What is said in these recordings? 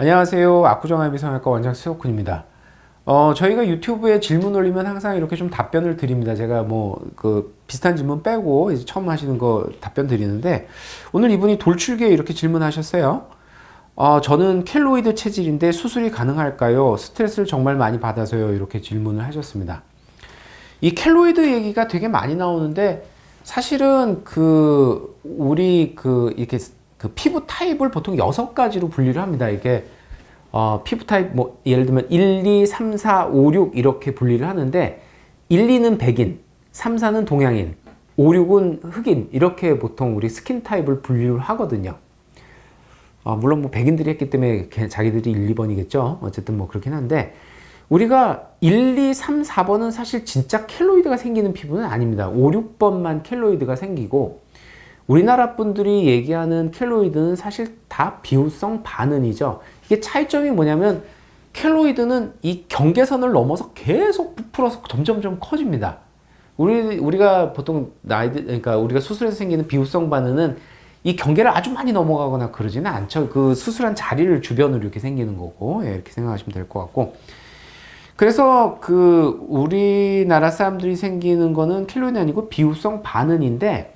안녕하세요. 압구정아비 성형외과 원장 수호쿤입니다. 어, 저희가 유튜브에 질문 올리면 항상 이렇게 좀 답변을 드립니다. 제가 뭐 그 비슷한 질문 빼고 이제 처음 하시는 거 답변 드리는데 오늘 이분이 돌출기에 이렇게 질문하셨어요. 어, 저는 켈로이드 체질인데 수술이 가능할까요? 스트레스를 정말 많이 받아서요. 이렇게 질문을 하셨습니다. 이 켈로이드 얘기가 되게 많이 나오는데 사실은 그 우리 그 이렇게 그 피부 타입을 보통 여섯 가지로 분류를 합니다. 이게 어, 피부 타입 뭐 예를 들면 1, 2, 3, 4, 5, 6 이렇게 분리를 하는데 1, 2는 백인, 3, 4는 동양인, 5, 6은 흑인 이렇게 보통 우리 스킨 타입을 분류를 하거든요. 어, 물론 뭐 백인들이 했기 때문에 걔- 자기들이 1, 2번이겠죠. 어쨌든 뭐 그렇긴 한데 우리가 1, 2, 3, 4번은 사실 진짜 켈로이드가 생기는 피부는 아닙니다. 5, 6번만 켈로이드가 생기고 우리나라 분들이 얘기하는 켈로이드는 사실 다 비후성 반응이죠. 이게 차이점이 뭐냐면 켈로이드는 이 경계선을 넘어서 계속 부풀어서 점점점 커집니다. 우리 우리가 보통 나이들 그러니까 우리가 수술해서 생기는 비후성 반응은 이 경계를 아주 많이 넘어가거나 그러지는 않죠. 그 수술한 자리를 주변으로 이렇게 생기는 거고 예, 이렇게 생각하시면 될 것 같고. 그래서 그 우리나라 사람들이 생기는 거는 켈로이드 아니고 비후성 반응인데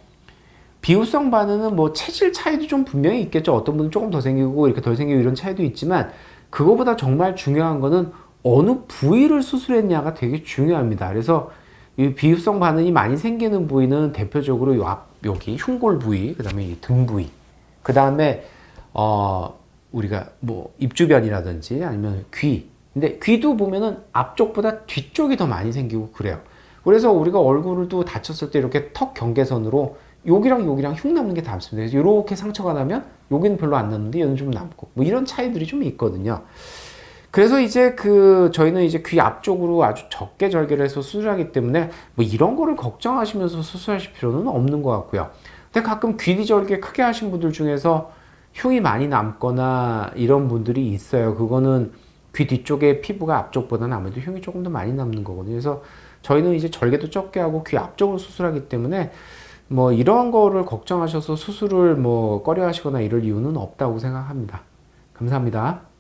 비후성 반응은 뭐 체질 차이도 좀 분명히 있겠죠. 어떤 분은 조금 더 생기고 이렇게 덜 생기고 이런 차이도 있지만 그거보다 정말 중요한 거는 어느 부위를 수술했냐가 되게 중요합니다. 그래서 이 비후성 반응이 많이 생기는 부위는 대표적으로 요 앞, 여기 흉골 부위, 그 다음에 이등 부위, 그 다음에 어 우리가 뭐 입주변이라든지 아니면 귀. 근데 귀도 보면은 앞쪽보다 뒤쪽이 더 많이 생기고 그래요. 그래서 우리가 얼굴도 다쳤을 때 이렇게 턱 경계선으로 여기랑 여기랑 흉 남는 게. 그래서 이렇게 상처가 나면 여기는 별로 안 남는데 얘는 좀 남고 뭐 이런 차이들이 좀 있거든요. 그래서 이제 그 저희는 이제 귀 앞쪽으로 아주 적게 절개를 해서 수술하기 때문에 뭐 이런 거를 걱정하시면서 수술하실 필요는 없는 것 같고요. 근데 가끔 귀 절개 크게 하신 분들 중에서 흉이 많이 남거나 이런 분들이 있어요. 그거는 귀 뒤쪽에 피부가 앞쪽보다는 아무래도 흉이 조금 더 많이 남는 거거든요. 그래서 저희는 이제 절개도 적게 하고 귀 앞쪽으로 수술하기 때문에 뭐 이런 거를 걱정하셔서 수술을 뭐 꺼려 하시거나 이럴 이유는 없다고 생각합니다. 감사합니다.